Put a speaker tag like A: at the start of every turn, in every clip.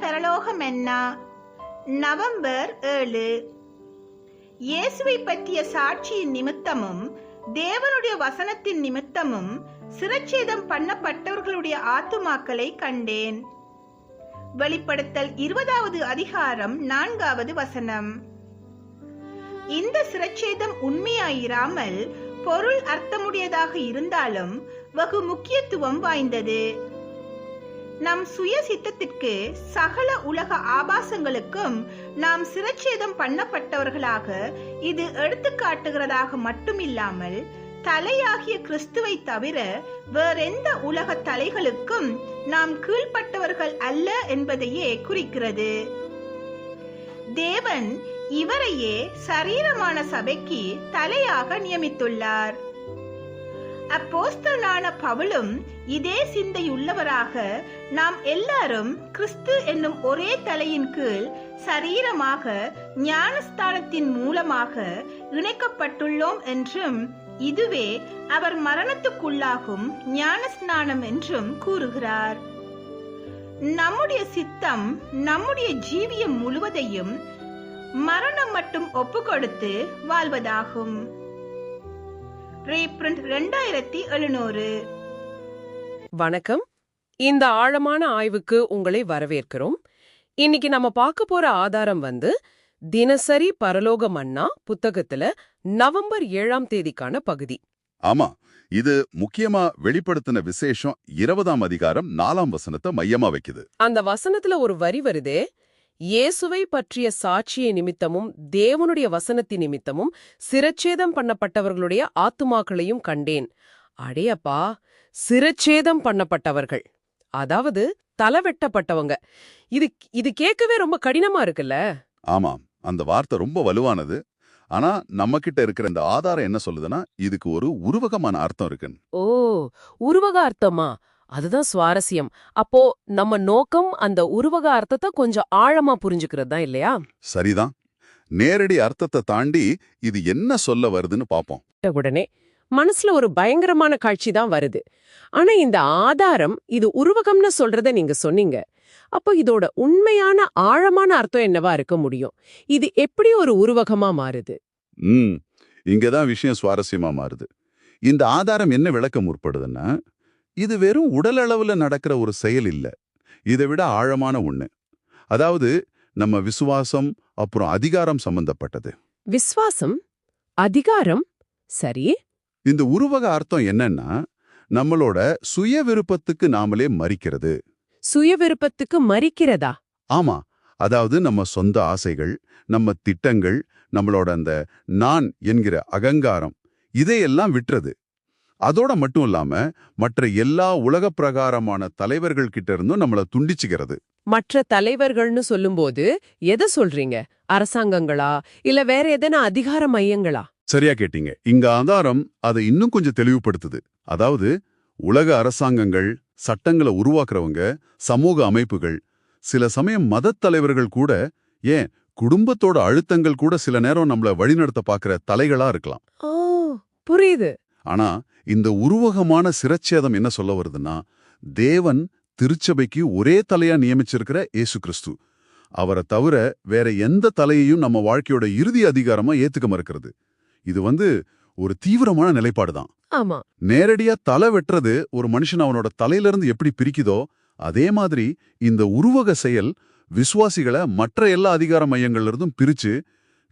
A: பரலோகமென்னா? November ஏழு. இயேசுவை பற்றிய சாட்சியின் நிமித்தமும் தேவனுடைய வசனத்தின் நிமித்தமும் சிரச்சேதம் பண்ணப்பட்டவர்களுடைய ஆத்துமாக்களை கண்டேன். வெளிப்படுத்தல் இருபதாவது அதிகாரம் நான்காவது வசனம். இந்த சிரச்சேதம் உண்மையாயிராமல் பொருள் அர்த்தமுடையதாக இருந்தாலும் வெகு முக்கியத்துவம் வாய்ந்தது. நம் சுய சித்தத்திற்கு சகல உலக ஆபாசங்களுக்கும் நாம் சிரச்சேதம் பண்ணப்பட்டவர்களாக இது எடுத்துக்காட்டுகிறதாக மட்டுமில்லாமல் தலையாகிய கிறிஸ்துவை தவிர வேறெந்த உலக தலைகளுக்கும் நாம் கீழ்ப்பட்டவர்கள் அல்ல என்பதையே குறிக்கிறது. தேவன் இவரையே சரீரமான சபைக்கு தலையாக நியமித்துள்ளார். அப்போஸ்தலான பவுலும் இதே சிந்தையுள்ளவராக நாம் எல்லாரும் கிறிஸ்து என்னும் ஒரே தலையின் கீழ் சரீரமாக ஞானஸ்தானத்தின் மூலமாக இணைக்கப்பட்டுள்ளோம் என்றும் இதுவே அவர் மரணத்துக்குள்ளாகும் ஞானஸ்நானம் என்றும் கூறுகிறார். நம்முடைய சித்தம் நம்முடைய ஜீவியம் முழுவதையும் மரணம் மட்டும் ஒப்புக்கொடுத்து வாழ்வதாகும். ரீப்ரிண்ட் ரெண்டாயிரத்தி எழுநூறு.
B: வணக்கம். இந்த ஆழமான ஆய்வுக்கு உங்களை வரவேற்கிறோம். இன்னைக்கு நம்ம பார்க்க போற ஆதாரம் வந்து தினசரி பரலோக மன்னா புத்தகத்துல நவம்பர் ஏழாம் தேதிக்கான பகுதி.
C: ஆமா இது முக்கியமா வெளிப்படுத்தின விசேஷம் இருபதாம் அதிகாரம் நாலாம் வசனத்தை மையமா வைக்குது.
B: அந்த வசனத்துல ஒரு வரி வருதே இயேசுவை பற்றிய சாட்சிய நிமித்தமும் தேவனுடைய வசனத்தின் நிமித்தமும் சிரச்சேதம் பண்ணப்பட்டவர்களுடைய ஆத்துமாக்களையும் கண்டேன். அடேயப்பா சிரச்சேதம் பண்ணப்பட்டவர்கள். அதாவது தலை வெட்டப்பட்டவங்க இது இது கேட்கவே ரொம்ப கடினமா இருக்குல்ல?
C: ஆமாம் அந்த வார்த்தை ரொம்ப வலுவானது. ஆனா நம்ம கிட்ட இருக்கிற இந்த ஆதாரம் என்ன சொல்லுதுன்னா இதுக்கு ஒரு உருவகமான அர்த்தம் இருக்குன்னு.
B: ஓ உருவக அர்த்தமா? அதுதான் சுவாரஸ்யம். அப்போ நம்ம நோக்கம் அந்த உருவக அர்த்தத்தை கொஞ்சம் ஆழமா புரிஞ்சுக்கிறது தான் இல்லையா?
C: சரிதான். நேரடி அர்த்தத்தை தாண்டி இது என்ன சொல்ல வருதுன்னு பாப்போம்.
B: உடனே மனசுல ஒரு பயங்கரமான காட்சி தான் வருது. ஆனா இந்த ஆதாரம் இது உருவகம்னு சொல்றத நீங்க சொன்னீங்க. அப்போ இதோட உண்மையான ஆழமான அர்த்தம் என்னவா இருக்க முடியும்? இது எப்படி ஒரு உருவகமா மாறுது?
C: ம். இங்கதான் விஷயம் சுவாரஸ்யமா மாறுது. இந்த ஆதாரம் என்ன விளக்க முற்படுதுன்னா இது வெறும் உடல் அளவுல நடக்கிற ஒரு செயல் இல்ல. இதை விட ஆழமான ஒண்ணு. அதாவது நம்ம விசுவாசம் அப்புறம் அதிகாரம் சம்பந்தப்பட்டது.
B: விஸ்வாசம் அதிகாரம் சரி.
C: இந்த உருவக அர்த்தம் என்னன்னா நம்மளோட சுய விருப்பத்துக்கு நாமளே மறிக்கிறது.
B: சுய விருப்பத்துக்கு மறிக்கிறதா?
C: ஆமா. அதாவது நம்ம சொந்த ஆசைகள் நம்ம திட்டங்கள் நம்மளோட அந்த நான் என்கிற அகங்காரம் இதையெல்லாம் விட்டுறது. அதோட மட்டும் இல்லாம மற்ற எல்லா உலக பிரகாரமான தலைவர்கள் கிட்ட இருந்தும் நம்மள துண்டிச்சுக்கிறது.
B: மற்ற தலைவர்கள்னு சொல்லும்போது எதை சொல்றீங்க? அரசாங்கங்களா? இல்ல வேற எதனா அதிகார மையங்களா?
C: சரியா கேட்டீங்க. இங்க ஆதாரம் அதை இன்னும் கொஞ்சம் தெளிவுபடுத்துது. அதாவது உலக அரசாங்கங்கள் சட்டங்களை உருவாக்குறவங்க சமூக அமைப்புகள் சில சமயம் மதத் தலைவர்கள் கூட ஏன் குடும்பத்தோட அழுத்தங்கள் கூட சில நேரம் நம்மள வழிநடத்த பாக்குற தலைகளா இருக்கலாம்.
B: புரியுது.
C: ஆனா இந்த உருவகமான சிரச்சேதம் என்ன சொல்ல வருதுன்னா தேவன் திருச்சபைக்கு ஒரே தலையா நியமிச்சிருக்கிற இயேசு கிறிஸ்து அவரை தவிர வேற எந்த தலையையும் நம்ம வாழ்க்கையோட இறுதி அதிகாரமா ஏத்துக்க மறுக்கிறது. இது வந்து ஒரு தீவிரமான நிலைப்பாடு தான். நேரடியா தலை வெட்டுறது ஒரு மனுஷன் அவனோட தலையிலிருந்து எப்படி பிரிக்குதோ அதே மாதிரி இந்த உருவக செயல் விசுவாசிகளை மற்ற எல்லா அதிகார மையங்கள்ல இருந்தும் பிரிச்சு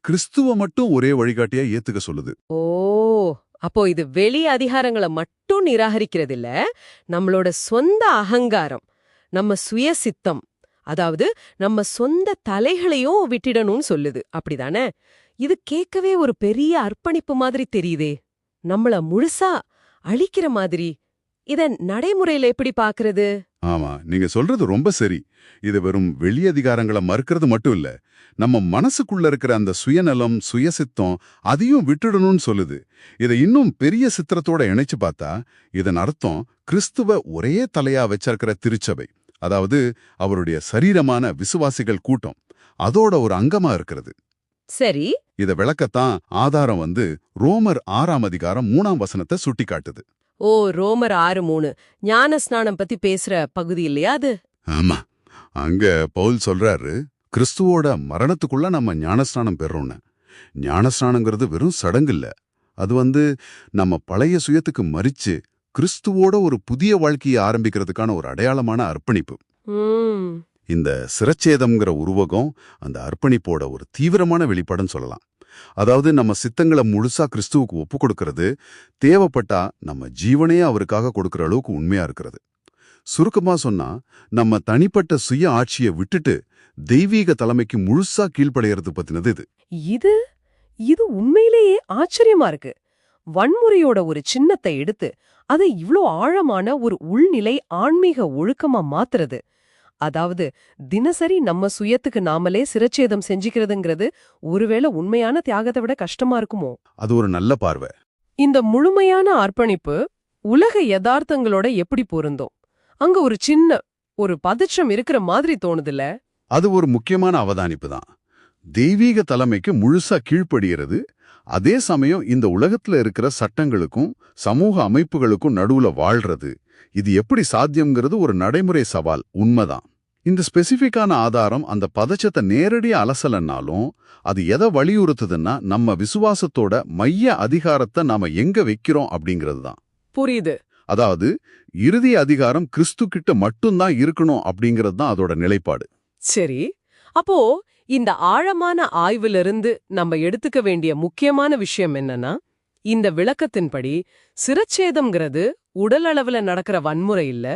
C: கிறிஸ்துவ மட்டும் ஒரே வழிகாட்டியா ஏத்துக்க சொல்லுது.
B: ஓ! அப்போ இது வெளி அதிகாரங்களை மட்டும் நிராகரிக்கிறது இல்ல நம்மளோட சொந்த அகங்காரம் நம்ம சுய சித்தம் அதாவது நம்ம சொந்த தலைகளையும் விட்டிடணும்னு சொல்லுது. அப்படிதானே? இது கேட்கவே ஒரு பெரிய அர்ப்பணிப்பு மாதிரி தெரியுதே. நம்மள முழுசா அழிக்கிற மாதிரி இத நடைமுறையில எப்படி பாக்குறது?
C: ஆமா நீங்க சொல்றது ரொம்ப சரி. இது வெறும் வெளி அதிகாரங்களை மறுக்கிறது மட்டும் இல்ல நம்ம மனசுக்குள்ள இருக்கிற அந்த சுயநலம் சுயசித்தம் அதையும் விட்டுடணும்னு சொல்லுது. இதை இன்னும் பெரிய சித்திரத்தோட இணைச்சு பார்த்தா இதன் அர்த்தம் கிறிஸ்துவ ஒரே தலையா வச்சிருக்கிற திருச்சபை அதாவது அவருடைய சரீரமான விசுவாசிகள் கூட்டம் அதோட ஒரு அங்கமா இருக்கிறது.
B: சரி.
C: இத விளக்கத்தான் ஆதாரம் வந்து ரோமர் ஆறாம் அதிகாரம் மூணாம் வசனத்தை சுட்டிக்காட்டுது.
B: ஓ ரோமர் ஆறு மூணு. ஞான ஸ்நானம் பத்தி பேசுற பகுதி இல்லையா அது?
C: ஆமா. அங்க பவுல் சொல்றாரு கிறிஸ்துவோட மரணத்துக்குள்ள நம்ம ஞானஸ்நானம் பெறோம்னு ஞானஸ்நானங்கிறது வெறும் சடங்கு இல்ல. அது வந்து நம்ம பழைய சுயத்துக்கு மறிச்சு கிறிஸ்துவோட ஒரு புதிய வாழ்க்கையை ஆரம்பிக்கிறதுக்கான ஒரு அடையாளமான அர்ப்பணிப்பு. இந்த சிரச்சேதம்ங்கிற உருவகம் அந்த அர்ப்பணிப்போட ஒரு தீவிரமான வெளிப்பாடுன்னு சொல்லலாம். அதாவது நம்ம சித்தங்களை முழுசா கிறிஸ்துவுக்கு ஒப்பு கொடுக்கறது தேவைப்பட்டா நம்ம ஜீவனையே அவருக்காக கொடுக்கற அளவுக்கு உண்மையா இருக்கிறது. சுருக்கமா சொன்னா நம்ம தனிப்பட்ட சுய ஆட்சியை விட்டுட்டு தெய்வீக தலைமைக்கு முழுசா கீழ்ப்படையறது பத்தினது இது.
B: இது இது உண்மையிலேயே ஆச்சரியமா இருக்கு. வன்முறையோட ஒரு சின்னத்தை எடுத்து அதை இவ்ளோ ஆழமான ஒரு உள்நிலை ஆன்மீக ஒழுக்கமா மாத்துறது. அதாவது தினசரி நம்ம சுயத்துக்கு நாமளே சிரச்சேதம் செஞ்சுக்கிறதுங்கிறது ஒருவேளை உண்மையான தியாகத்தை விட கஷ்டமா இருக்குமோ?
C: அது ஒரு நல்ல பார்வை.
B: இந்த முழுமையான அர்ப்பணிப்பு உலக யதார்த்தங்களோட எப்படி பொருந்தும்? அங்க ஒரு சின்ன ஒரு பதற்றம் இருக்கிற மாதிரி தோணுதுல்ல?
C: அது ஒரு முக்கியமான அவதானிப்பு தான். தெய்வீக தலைமைக்கு முழுசா கீழ்ப்படுகிறது அதே சமயம் இந்த உலகத்துல இருக்கிற சட்டங்களுக்கும் சமூக அமைப்புகளுக்கும் நடுவுல வாழ்றது இது எப்படி சாத்தியம்ங்கிறது ஒரு நடைமுறை சவால். உண்மைதான். இந்த ஸ்பெசிஃபிக்கான ஆதாரம் அந்த பதச்சத்தை நேரடியா அலசலன்னாலும் அது எதை வலியுறுத்துதுன்னா நம்ம விசுவாசத்தோட மைய அதிகாரத்தை நாம எங்க வைக்கிறோம் அப்படிங்கிறது தான்
B: புரியுது.
C: அதாவது இறுதி அதிகாரம் கிறிஸ்து கிட்ட மட்டும்தான் இருக்கணும் அப்படிங்கிறது தான் அதோட நிலைப்பாடு.
B: சரி. அப்போ இந்த ஆழமான ஆய்விலிருந்து நம்ம எடுத்துக்க வேண்டிய முக்கியமான விஷயம் என்னன்னா இந்த விளக்கத்தின்படி சிரச்சேதம்ங்கிறது உடல் அளவுல நடக்கிற வன்முறை இல்ல.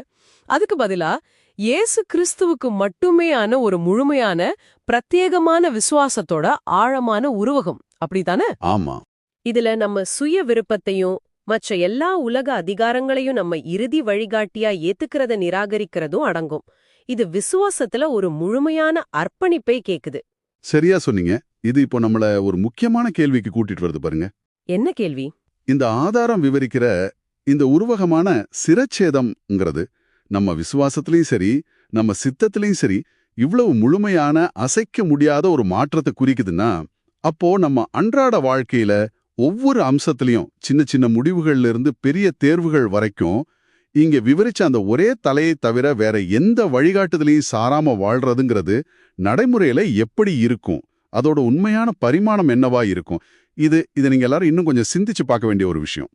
B: அதுக்கு பதிலா இயேசு கிறிஸ்துவுக்கு மட்டுமேயான ஒரு முழுமையான பிரத்யேகமான விசுவாசத்தோட ஆழமான உருவகம். அப்படித்தானே?
C: ஆமா.
B: இதுல நம்ம சுய விருப்பத்தையும் மற்ற எல்லா உலக அதிகாரங்களையும் நம்ம இறுதி வழிகாட்டியா ஏத்துக்கிறத நிராகரிக்கிறதும் அடங்கும். இது விசுவாசத்துல ஒரு முழுமையான அர்ப்பணிப்பை கேக்குது.
C: சரியா சொன்னீங்க. இது இப்போ நம்மள ஒரு முக்கியமான கேள்விக்கு கூட்டிட்டு வருது பாருங்க.
B: என்ன கேள்வி?
C: இந்த ஆதாரம் விவரிக்கிற இந்த உருவகமான சிரச்சேதம்ங்கிறது நம்ம விசுவாசத்திலையும் சரி நம்ம சித்தத்திலையும் சரி இவ்வளவு முழுமையான அசைக்க முடியாத ஒரு மாற்றத்தை குறிக்குதுன்னா அப்போ நம்ம அன்றாட வாழ்க்கையில ஒவ்வொரு அம்சத்திலையும் சின்ன சின்ன முடிவுகள்ல இருந்து பெரிய தேர்வுகள் வரைக்கும் இங்க விவரிச்ச அந்த ஒரே தலையை தவிர வேற எந்த வழிகாட்டுதலையும் சாராம வாழ்றதுங்கிறது நடைமுறையில எப்படி இருக்கும்? அதோட உண்மையான பரிமாணம் என்னவா இருக்கும்? இது இதை நீங்க எல்லாரும் இன்னும் கொஞ்சம் சிந்திச்சு பார்க்க வேண்டிய ஒரு விஷயம்.